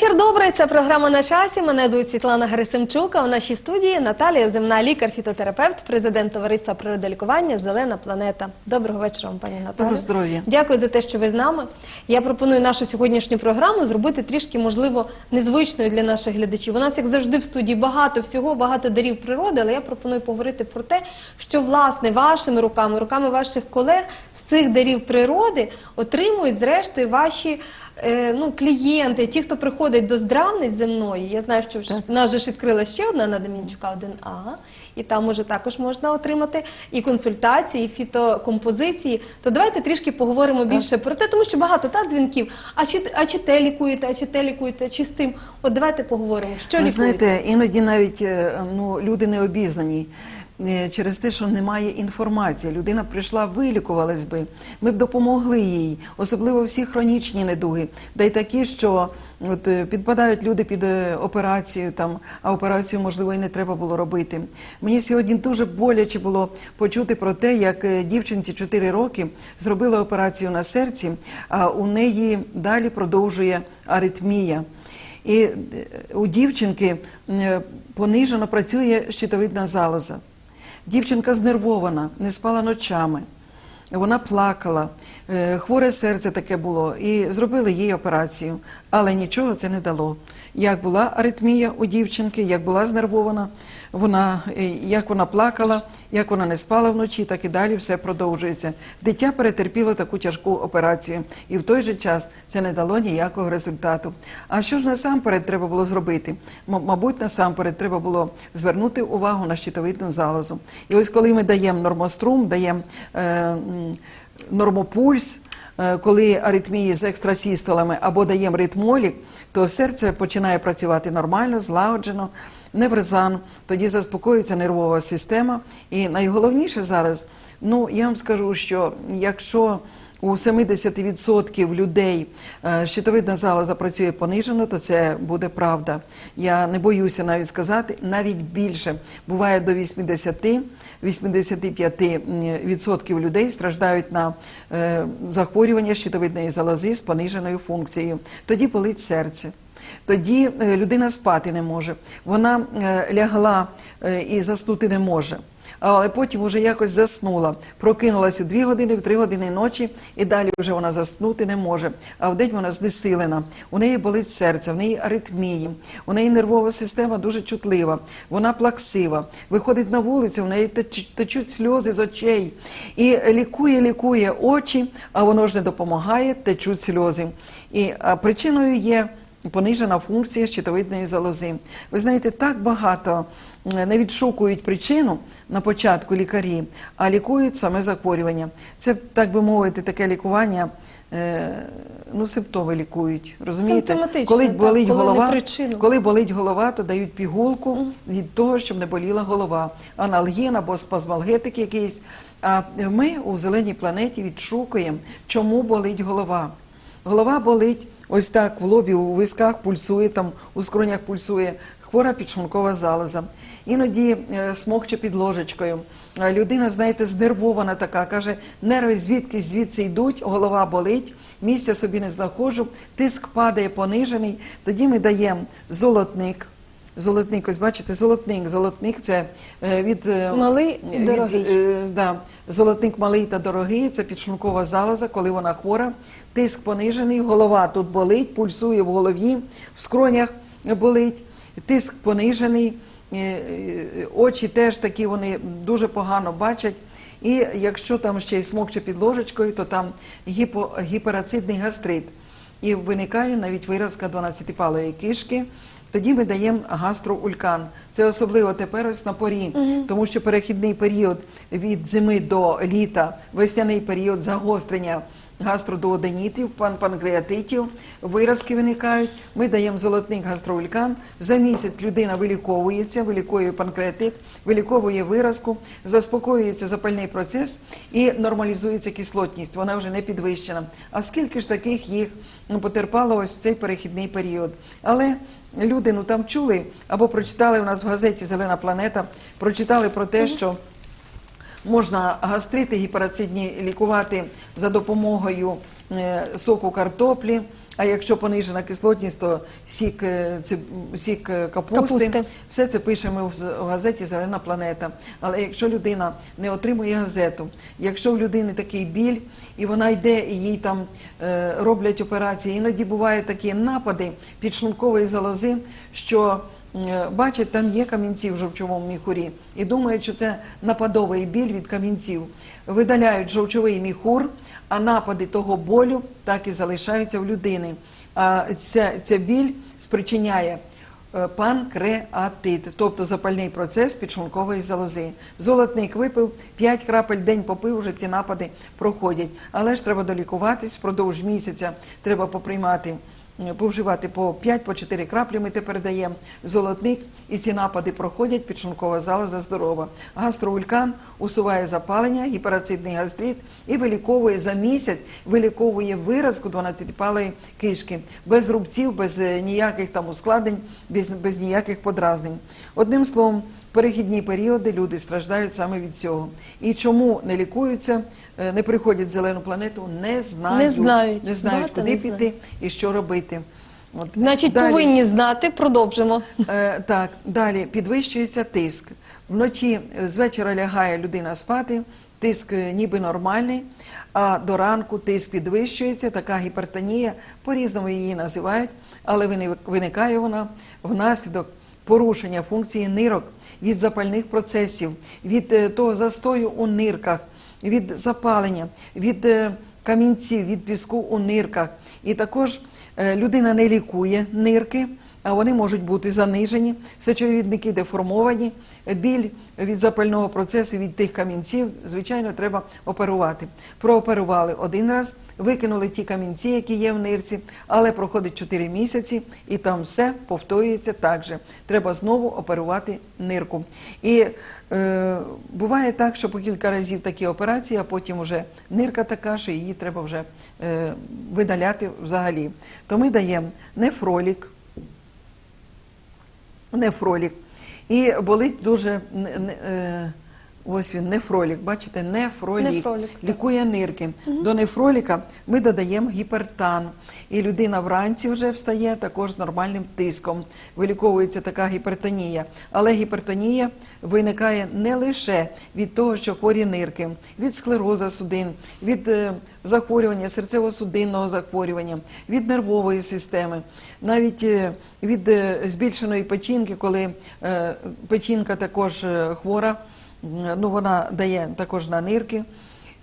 Вечір добрий. Це програма на часі. Мене звуть Світлана Герасимчук. А у нашій студії Наталія Земна, лікар-фітотерапевт, президент товариства природолікування Зелена планета. Доброго вечора, вам, пані Наталі. Доброго здоров'я. Дякую за те, що ви з нами. Я пропоную нашу сьогоднішню програму зробити трішки, можливо, незвичною для наших глядачів. У нас, як завжди, в студії багато всього, багато дарів природи, але я пропоную поговорити про те, що власне вашими руками, руками ваших колег з цих дарів природи отримують зрештою ваші. Е, Ну, клієнти, ті, хто приходить до здравниць земної, я знаю, що в нас же ж відкрила ще одна на Демінчука 1А, і там уже також можна отримати і консультації, і фітокомпозиції. То давайте трішки поговоримо більше про те, тому що багато та дзвінків. А чи а чи те лікуєте, а чи те лікуєте, чи з тим? От давайте поговоримо. Що Ви лікуєте? знаєте, іноді навіть е, ну, люди не обізнані. Е, Через те, що немає інформації, людина прийшла, вилікувалась би. Ми б допомогли їй, особливо всі хронічні недуги, да й такі, що от, е, підпадають люди під е, операцію, там, а операцію, можливо, і не треба було робити. Мені сьогодні дуже боляче було почути про те, як дівчинці 4 роки зробили операцію на серці, а у неї далі продовжує аритмія. І у дівчинки понижено працює щитовидна залоза. Дівчинка знервована, не спала ночами. Вона плакала, хворе серце таке було, і зробили їй операцію, але нічого це не дало. Як була аритмія у дівчинки, як була знервована, вона, е, як вона плакала, як вона не спала вночі, так і далі все продовжується. Дитя перетерпіло таку тяжку операцію, і в той же час це не дало ніякого результату. А що ж насамперед треба було зробити? Мабуть, насамперед треба було звернути увагу на щитовидну залозу. І ось коли ми даємо нормострум, даємо е, нормопульс. е, Коли аритмії з екстрасістолами або даємо ритмолік, то серце починає працювати нормально, злагоджено, неврезан, тоді заспокоюється нервова система. І найголовніше зараз, ну я вам скажу, що якщо у 70% людей е, щитовидна залоза працює понижено, то це буде правда. Я не боюся навіть сказати, навіть більше. Буває до 80-85% людей страждають на е, захворювання щитовидної залози з пониженою функцією. Тоді болить серце. Тоді е, людина спати не може. Вона лягла і заснути не може. Але потім вже якось заснула, прокинулася у 2 години, в 3 години ночі, і далі вже вона заснути не може. А вдень вона знесилена. У неї болить серце, в неї аритмії, у неї нервова система дуже чутлива, вона плаксива. Виходить на вулицю, в неї теч- течуть сльози з очей. І лікує, лікує очі, а воно ж не допомагає, течуть сльози. І причиною є. Понижена функція щитовидної залози. Ви знаєте, так багато не відшукують причину на початку лікарі, а лікують саме захворювання. Це, так би мовити, таке лікування, е, ну, симптоми лікують. Розумієте? Коли так, болить коли голова, коли болить голова, то дають пігулку від того, щоб не боліла голова. Аналгін або спазмалгетик якийсь. А ми у зеленій планеті відшукуємо, чому болить голова. Голова болить ось так в лобі, у висках пульсує, там у скронях пульсує. Хвора підшлункова залоза. Іноді е, смокче під ложечкою. Людина, знаєте, знервована така, каже, нерви звідки звідси йдуть, голова болить, місця собі не знаходжу, тиск падає понижений. Тоді ми даємо золотник. Золотник, ось бачите, золотник. Золотник це е, від е, Малий від, дорогий. е, да, золотник малий та дорогий, це підшлункова залоза, коли вона хвора, тиск понижений, голова тут болить, пульсує в голові, в скронях болить, тиск понижений, очі теж такі вони дуже погано бачать. І якщо там ще й смокче під ложечкою, то там гіпо, гіперацидний гастрит. І виникає навіть виразка 12-палої кишки. Тоді ми даємо гастроулькан. Це особливо тепер ось на порі, тому що перехідний період від зими до літа, весняний період загострення гастродуоденітів, пан панкреатитів, виразки виникають. Ми даємо золотник гастроулькан. За місяць людина виліковується, виліковує панкреатит, виліковує виразку, заспокоюється запальний процес і нормалізується кислотність. Вона вже не підвищена. А скільки ж таких їх ну, потерпало ось в цей перехідний період? Але люди ну там чули або прочитали у нас в газеті Зелена планета, прочитали про те, що можна гастрити гіперацидні лікувати за допомогою е, соку картоплі, А якщо понижена кислотність, то сік, е, сік е, капусти. Капусти. Все це пишемо в газеті Зелена планета. Але якщо людина не отримує газету, якщо в людини такий біль, і вона йде, і їй там роблять операції, іноді бувають такі напади підшлункової залози, що е, бачать, там є камінці в жовчовому міхурі, і думають, що це нападовий біль від камінців. Видаляють жовчовий міхур, а напади того болю так і залишаються в людини. А ця, ця біль спричиняє е, панкреатит, тобто запальний процес підшлункової залози. Золотник випив, 5 крапель день попив, вже ці напади проходять. Але ж треба долікуватись впродовж місяця, треба поприймати. Повживати по 5 по 4 краплі ми тепер даємо золотник, і ці напади проходять, підшлункова залоза здорова. Гастровулькан усуває запалення, гіперацидний гастрит і виліковує за місяць, виліковує виразку 12-палої кишки, без рубців, без е, ніяких там ускладнень, без, без ніяких подразнень. Одним словом, перехідні періоди люди страждають саме від цього. І чому не лікуються, е, не приходять в зелену планету, не знають, Не знають. не знають куди не піти і що робити. От. Значить, Далі. повинні знати, продовжимо. Е, так, далі підвищується тиск. Вночі з вечора лягає людина спати, тиск е, ніби нормальний, а до ранку тиск підвищується, така гіпертонія, по-різному її називають, але вини- виникає вона внаслідок порушення функції нирок від запальних процесів, від е, того застою у нирках, від запалення, від е, камінців, від піску у нирках. І також людина не лікує нирки, вони можуть бути занижені, сечовідники деформовані, біль від запального процесу, від тих камінців, звичайно, треба оперувати. Прооперували один раз, викинули ті камінці, які є в нирці, але проходить 4 місяці, і там все повторюється так же. Треба знову оперувати нирку. І е, буває так, що по кілька разів такі операції, а потім вже нирка така, що її треба вже е, видаляти взагалі. То ми даємо нефролік, нефролік. І болить дуже е, ось він, нефролік. Бачите, нефролік. Нефролік. Лікує нирки. До нефроліка ми додаємо гіпертан. І людина вранці вже встає також з нормальним тиском. Виліковується така гіпертонія. Але гіпертонія виникає не лише від того, що хворі нирки, від склероза судин, від е, захворювання серцево-судинного захворювання, від нервової системи, навіть е, від е, збільшеної печінки, коли печінка також хвора, ну вона дає також на нирки.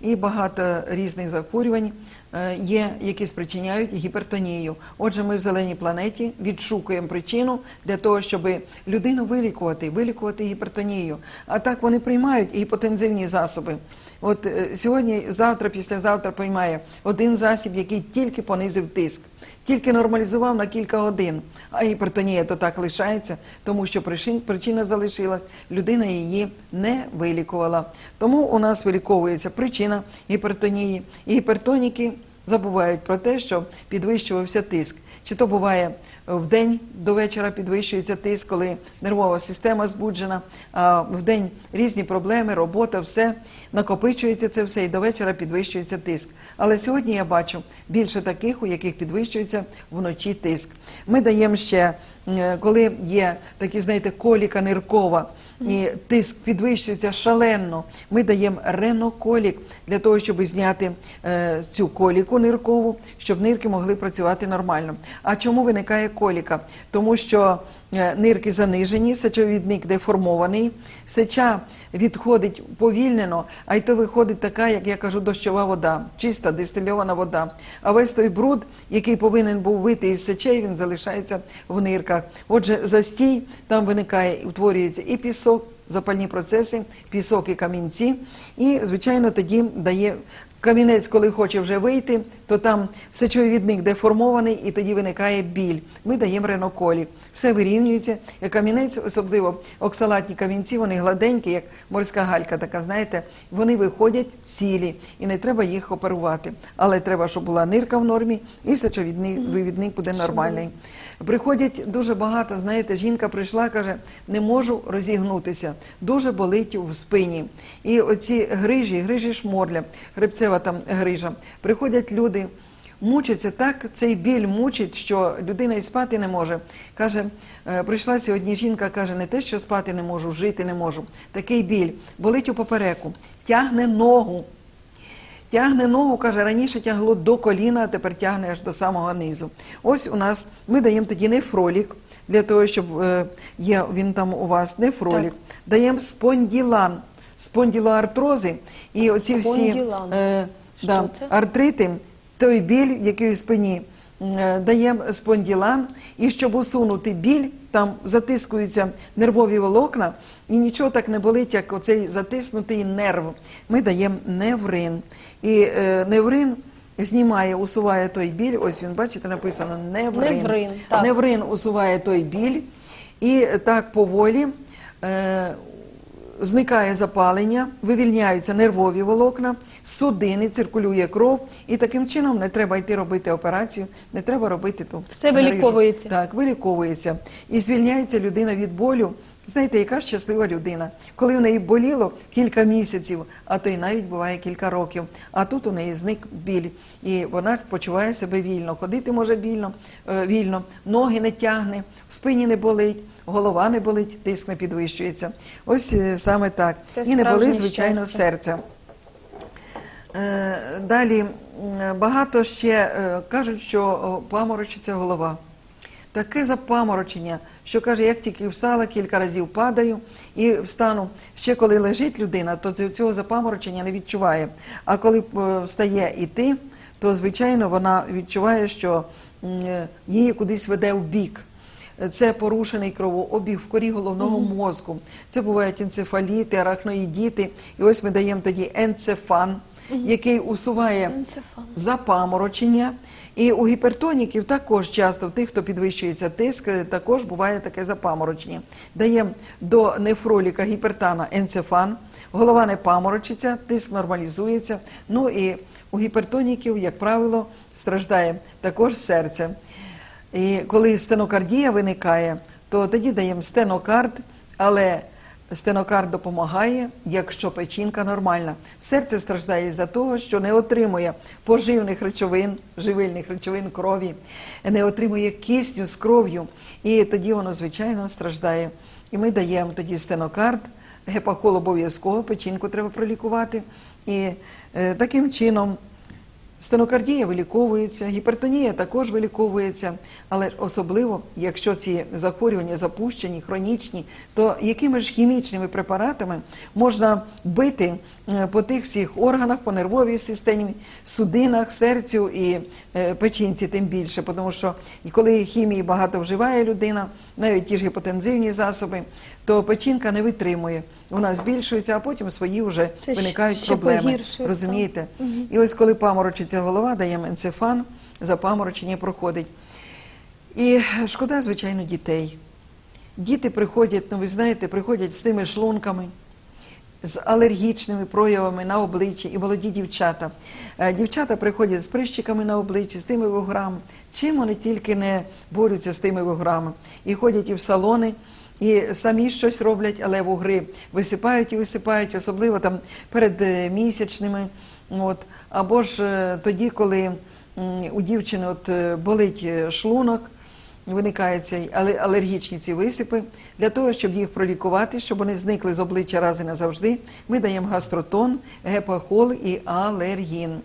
І багато різних захворювань е, є, які спричиняють гіпертонію. Отже, ми в зеленій планеті відшукуємо причину для того, щоб людину вилікувати, вилікувати гіпертонію. А так вони приймають і гіпотензивні засоби. От е, сьогодні, завтра, післязавтра приймає один засіб, який тільки понизив тиск, тільки нормалізував на кілька годин. А гіпертонія то так лишається, тому що причина залишилась, людина її не вилікувала. Тому у нас виліковується причина гіпертонії. І гіпертоніки забувають про те, що підвищувався тиск. Чи то буває в день до вечора підвищується тиск, коли нервова система збуджена, а в день різні проблеми, робота, все накопичується це все, і до вечора підвищується тиск. Але сьогодні я бачу більше таких, у яких підвищується вночі тиск. Ми даємо ще, е, коли є такі, знаєте, коліка ниркова, і тиск підвищується шалено. Ми даємо реноколік для того, щоб зняти е, цю коліку ниркову, щоб нирки могли працювати нормально. А чому виникає коліка? Тому що нирки занижені, сечовідник деформований, сеча відходить повільнено, а й то виходить така, як я кажу, дощова вода, чиста дистильована вода. А весь той бруд, який повинен був вийти із сечей, він залишається в нирках. Отже, застій там виникає, і утворюється і пісок, запальні процеси, пісок і камінці. І, звичайно, тоді дає камінець, коли хоче вже вийти, то там сечовідник деформований і тоді виникає біль. Ми даємо реноколік. Все вирівнюється. І камінець, особливо оксалатні камінці, вони гладенькі, як морська галька, така, знаєте, вони виходять цілі і не треба їх оперувати. Але треба, щоб була нирка в нормі і сечовідник вивідник буде нормальний. Приходять дуже багато, знаєте, жінка прийшла, каже, не можу розігнутися, дуже болить в спині. І оці грижі, грижі шморля, хребцева там грижа. Приходять люди мучиться так, цей біль мучить, що людина і спати не може. Каже, е, прийшла сьогодні жінка, каже, не те, що спати не можу, жити не можу. Такий біль, болить у попереку, тягне ногу. Тягне ногу, каже, раніше тягло до коліна, а тепер тягне аж до самого низу. Ось у нас ми даємо тоді нефролік, для того, щоб е, є він там у вас нефролік. Даємо спонділан, спонділоартрози і оці всі Спонділан. е, Що да, це? артрити, той біль, який у спині. Е, Даємо спонділан, і щоб усунути біль, там затискуються нервові волокна, і нічого так не болить, як оцей затиснутий нерв. Ми даємо неврин. І е, неврин знімає, усуває той біль. Ось він, бачите, написано неврин. Неврин, так. Неврин усуває той біль, і так поволі. Е, Зникає запалення, вивільняються нервові волокна, судини, циркулює кров, і таким чином не треба йти робити операцію, не треба робити ту Все грижу. виліковується. Так, виліковується. І звільняється людина від болю. Знаєте, яка щаслива людина, коли в неї боліло кілька місяців, а то й навіть буває кілька років. А тут у неї зник біль, і вона почуває себе вільно. Ходити може вільно, е, вільно, ноги не тягне, в спині не болить, голова не болить, тиск не підвищується. Ось е, саме так. Це і не болить, звичайно, серце. Е, Далі багато ще кажуть, що паморочиться голова. Таке запаморочення, що каже, як тільки встала, кілька разів падаю і встану. Ще коли лежить людина, то цього запаморочення не відчуває. А коли е, встає іти, то звичайно вона відчуває, що е, її кудись веде в бік. Це порушений кровообіг в корі головного мозку. Це бувають енцефаліти, арахноїдіти. І ось ми даємо тоді енцефан, який усуває запаморочення. І у гіпертоніків також часто, в тих, хто підвищується тиск, також буває таке запаморочення. Даємо до нефроліка гіпертана енцефан, голова не паморочиться, тиск нормалізується. Ну і у гіпертоніків, як правило, страждає також серце. І коли стенокардія виникає, то тоді даємо стенокард, але стенокард допомагає, якщо печінка нормальна. Серце страждає із-за того, що не отримує поживних речовин, живильних речовин крові, не отримує кисню з кров'ю, і тоді воно, звичайно, страждає. І ми даємо тоді стенокард, гепахол обов'язково, печінку треба пролікувати. І е, таким чином Стенокардія виліковується, гіпертонія також виліковується, але особливо, якщо ці захворювання запущені, хронічні, то якими ж хімічними препаратами можна бити е, по тих всіх органах, по нервовій системі, судинах, серцю і е, печінці, тим більше, тому що коли хімії багато вживає людина, навіть ті ж гіпотензивні засоби, то печінка не витримує. Вона збільшується, а потім свої вже виникають проблеми. Розумієте? І ось коли паморочиться голова, даємо енцефан, запаморочення проходить. І шкода, звичайно, дітей. Діти приходять, ну ви знаєте, приходять з тими шлунками, з алергічними проявами на обличчі і молоді дівчата. Е, Дівчата приходять з прищиками на обличчі, з тими вуграми. Чим вони тільки не борються з тими вуграми. І ходять і в салони, і самі щось роблять, але вугри висипають і висипають, особливо там перед е, місячними. От. Або ж е, тоді, коли у дівчини от, е, болить е, шлунок, виникаються алергічні ці висипи. Для того, щоб їх пролікувати, щоб вони зникли з обличчя раз і назавжди, ми даємо гастротон, гепахол і алергін.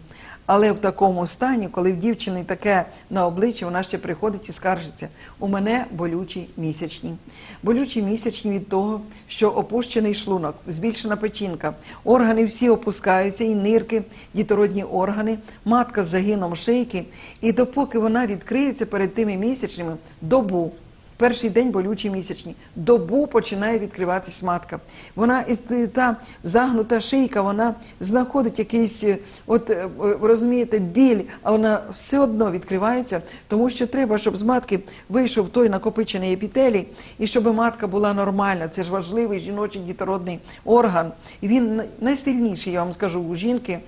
Але в такому стані, коли в дівчини таке на обличчі, вона ще приходить і скаржиться. У мене болючі місячні. Болючі місячні від того, що опущений шлунок, збільшена печінка, органи всі опускаються, і нирки, дітородні органи, матка з загином шийки. І допоки вона відкриється перед тими місячними добу. Перший день болючі місячні. Добу починає відкриватись матка. Вона і та загнута шийка, вона знаходить якийсь, е, от е, е, розумієте, біль, а вона все одно відкривається, тому що треба, щоб з матки вийшов той накопичений епітелій, і щоб матка була нормальна. Це ж важливий жіночий дітородний орган. І він найсильніший, я вам скажу, у жінки.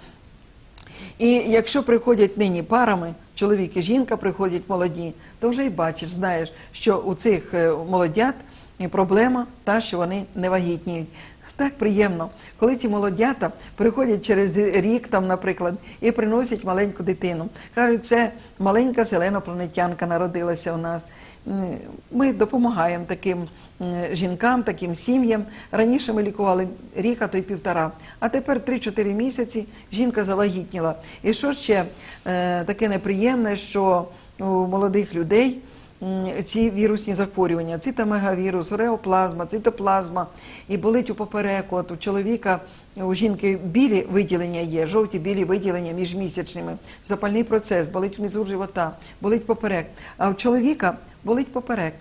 І якщо приходять нині парами, чоловік і жінка приходять молоді, то вже й бачиш, знаєш, що у цих е, молодят проблема та, що вони не вагітніють. Так приємно, коли ті молодята приходять через рік, там, наприклад, і приносять маленьку дитину. Кажуть, це маленька селенопланетянка народилася у нас. Ми допомагаємо таким жінкам, таким сім'ям. Раніше ми лікували рік, а то й півтора. А тепер 3-4 місяці жінка завагітніла. І що ще е, таке неприємне, що у молодих людей ці вірусні захворювання, цитомегавірус, реоплазма, цитоплазма, і болить у попереку. От у чоловіка, у жінки білі виділення є, жовті білі виділення міжмісячними, запальний процес, болить внизу живота, болить поперек. А у чоловіка болить поперек.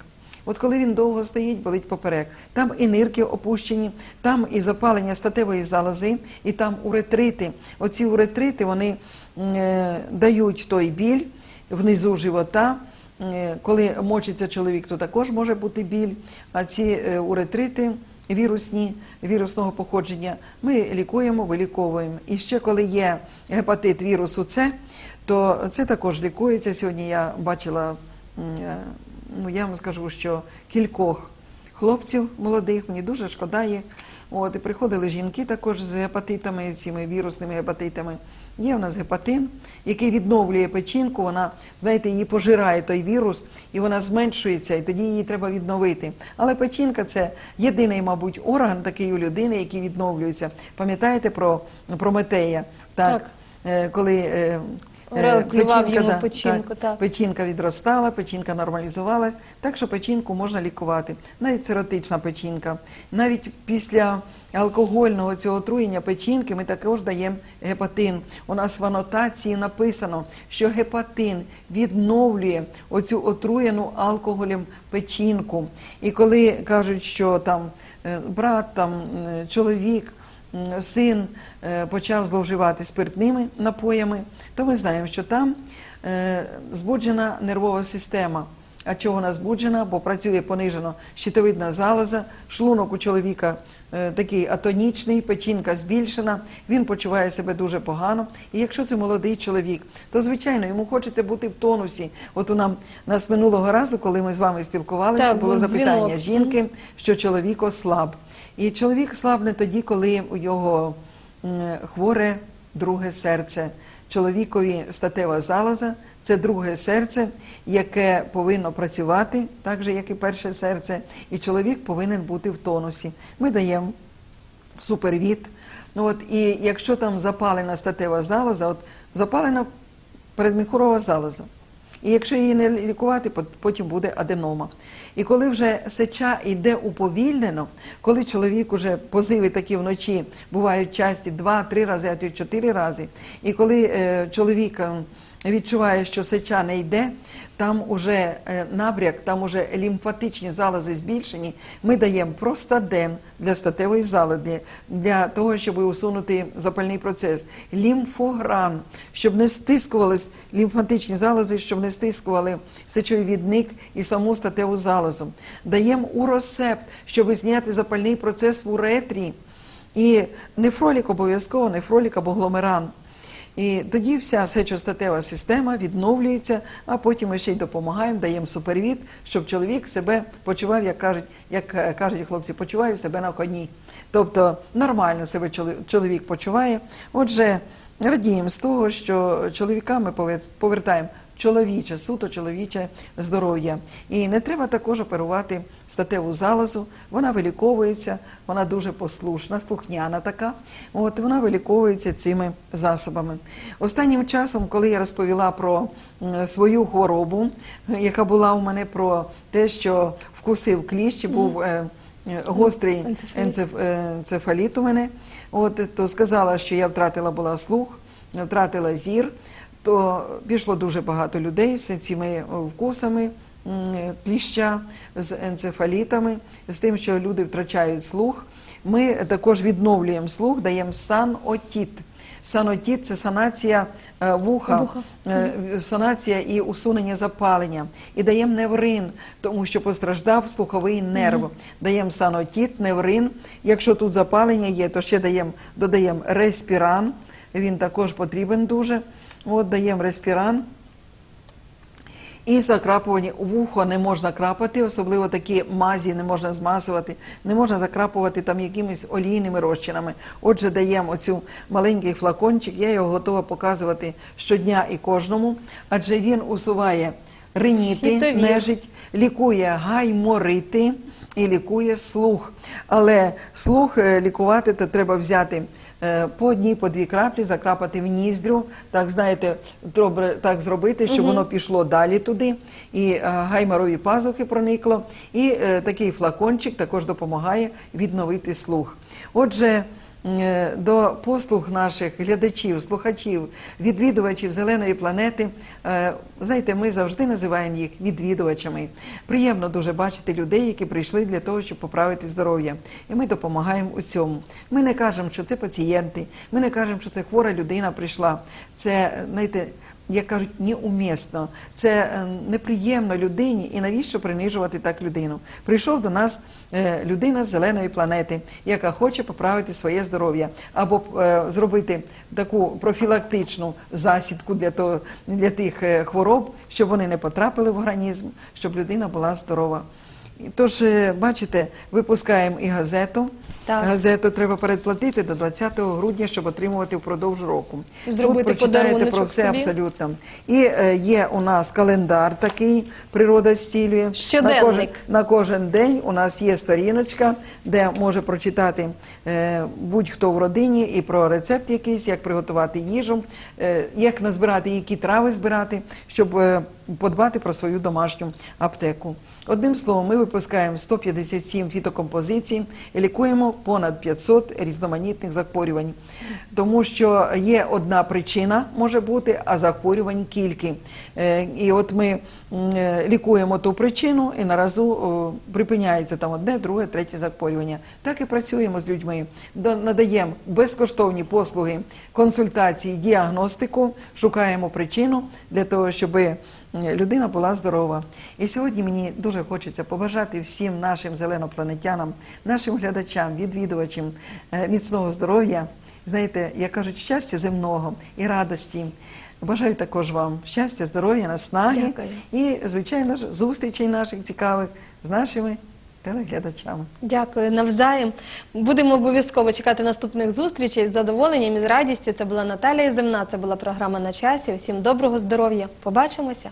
От коли він довго стоїть, болить поперек. Там і нирки опущені, там і запалення статевої залози, і там уретрити. Оці уретрити вони е, дають той біль внизу живота. Е, Коли мочиться чоловік, то також може бути біль. А ці е, уретрити вірусні, вірусного походження ми лікуємо, виліковуємо. І ще коли є гепатит вірусу С, то це також лікується. Сьогодні я бачила, е, ну я вам скажу, що кількох хлопців молодих, мені дуже шкода їх. От, і приходили жінки також з гепатитами, цими вірусними гепатитами. Є у нас гепатин, який відновлює печінку, вона, знаєте, її пожирає той вірус, і вона зменшується, і тоді її треба відновити. Але печінка це єдиний, мабуть, орган такий у людини, який відновлюється. Пам'ятаєте про Прометея? Так. Е, Коли е, Орел е, клював йому да, печінку, так. Печінка відростала, печінка нормалізувалась, так що печінку можна лікувати. Навіть сиротична печінка. Навіть після алкогольного цього отруєння печінки ми також даємо гепатин. У нас в анотації написано, що гепатин відновлює оцю отруєну алкоголем печінку. І коли кажуть, що там е, брат, там е, чоловік. Син е, почав зловживати спиртними напоями, то ми знаємо, що там е, збуджена нервова система. А чого вона збуджена? Бо працює понижено щитовидна залоза, шлунок у чоловіка е, такий атонічний, печінка збільшена, він почуває себе дуже погано. І якщо це молодий чоловік, то звичайно йому хочеться бути в тонусі. От у нам нас минулого разу, коли ми з вами спілкувалися, Так, то було запитання дзвінок. жінки, що чоловік ослаб. І чоловік слабне тоді, коли у його м, хворе друге серце. Чоловікові статева залоза це друге серце, яке повинно працювати, так же, як і перше серце, і чоловік повинен бути в тонусі. Ми даємо супервід. Ну, от, і якщо там запалена статева залоза, от запалена передміхурова залоза. І якщо її не лікувати, потім буде аденома. І коли вже сеча йде уповільнено, коли чоловік уже позиви такі вночі бувають часті два-три рази, а то й чотири рази. І коли е, чоловік е, відчуває, що сеча не йде, там уже е, набряк, там уже лімфатичні залози збільшені. Ми даємо простаден для статевої залози, для того, щоб усунути запальний процес, лімфогран, щоб не стискувались лімфатичні залози, щоб не стискували сечовідник і саму статеву залозу. Даємо уросепт, щоб зняти запальний процес в уретрі. І нефролік обов'язково, нефролік або гломеран. І тоді вся сечостатева система відновлюється, а потім ми ще й допомагаємо, даємо супервід, щоб чоловік себе почував, як кажуть, як е, кажуть хлопці, почуваю себе на коні. Тобто нормально себе чоло- чоловік почуває. Отже, радіємо з того, що чоловіка ми повертаємо чоловіче, суто чоловіче здоров'я. І не треба також оперувати статеву залозу. Вона виліковується, вона дуже послушна, слухняна така. От вона виліковується цими засобами. Останнім часом, коли я розповіла про свою хворобу, яка була у мене про те, що вкусив кліщ, був. е, е, Гострий е, енцефаліт у мене, от то сказала, що я втратила була слух, втратила зір, то пішло дуже багато людей з цими е, вкусами кліща, з енцефалітами, з тим, що люди втрачають слух. Ми також відновлюємо слух, даємо санотіт. Санотіт це санація е, вуха, Вуха. е, санація і усунення запалення. І даємо неврин, тому що постраждав слуховий нерв. Даємо санотіт, неврин. Якщо тут запалення є, то ще даємо, додаємо респіран. Він також потрібен дуже. От даємо респіран. І закрапування вухо не можна крапати, особливо такі мазі не можна змазувати, не можна закрапувати там якимись олійними розчинами. Отже, даємо оцю маленький флакончик, я його готова показувати щодня і кожному, адже він усуває риніти, Щитові. нежить, лікує гайморити і лікує слух. Але слух е, лікувати то треба взяти е, по одній, по дві краплі, закрапати в ніздрю, так знаєте, добре так зробити, щоб воно пішло далі туди, і гаймарові гайморові пазухи проникло. І е, такий флакончик також допомагає відновити слух. Отже. Е, До послуг наших глядачів, слухачів, відвідувачів зеленої планети. Е, Знаєте, ми завжди називаємо їх відвідувачами. Приємно дуже бачити людей, які прийшли для того, щоб поправити здоров'я. І ми допомагаємо у цьому. Ми не кажемо, що це пацієнти, ми не кажемо, що це хвора людина прийшла. Це, знаєте, як кажуть, неумісно. Це е, неприємно людині, і навіщо принижувати так людину? Прийшов до нас е, людина з зеленої планети, яка хоче поправити своє здоров'я, або е, зробити таку профілактичну засідку для того для тих хвороб, щоб вони не потрапили в організм, щоб людина була здорова. Тож, е, бачите, випускаємо і газету. Так. Газету треба передплатити до 20 грудня, щоб отримувати впродовж року. Зробити Тут прочитаєте про все собі. абсолютно. І е, є у нас календар такий, природа зцілює. Щоденник. На кожен, на кожен день у нас є сторіночка, де може прочитати е, будь-хто в родині і про рецепт якийсь, як приготувати їжу, е, як назбирати, які трави збирати, щоб е, подбати про свою домашню аптеку. Одним словом, ми випускаємо 157 фітокомпозицій і лікуємо понад 500 різноманітних захворювань. Тому що є одна причина, може бути, а захворювань кілька. Е, І от ми е, лікуємо ту причину, і наразу припиняється там одне, друге, третє захворювання. Так і працюємо з людьми. Надаємо безкоштовні послуги, консультації, діагностику, шукаємо причину для того, щоб людина була здорова. І сьогодні мені дуже хочеться побажати всім нашим зеленопланетянам, нашим глядачам, відвідувачам е, міцного здоров'я. Знаєте, як кажуть, щастя земного і радості. Бажаю також вам щастя, здоров'я, наснаги Дякую. і, звичайно ж, зустрічей наших цікавих з нашими телеглядачами. Дякую навзаєм. Будемо обов'язково чекати наступних зустрічей з задоволенням і з радістю. Це була Наталія Земна. Це була програма на часі. Всім доброго здоров'я. Побачимося.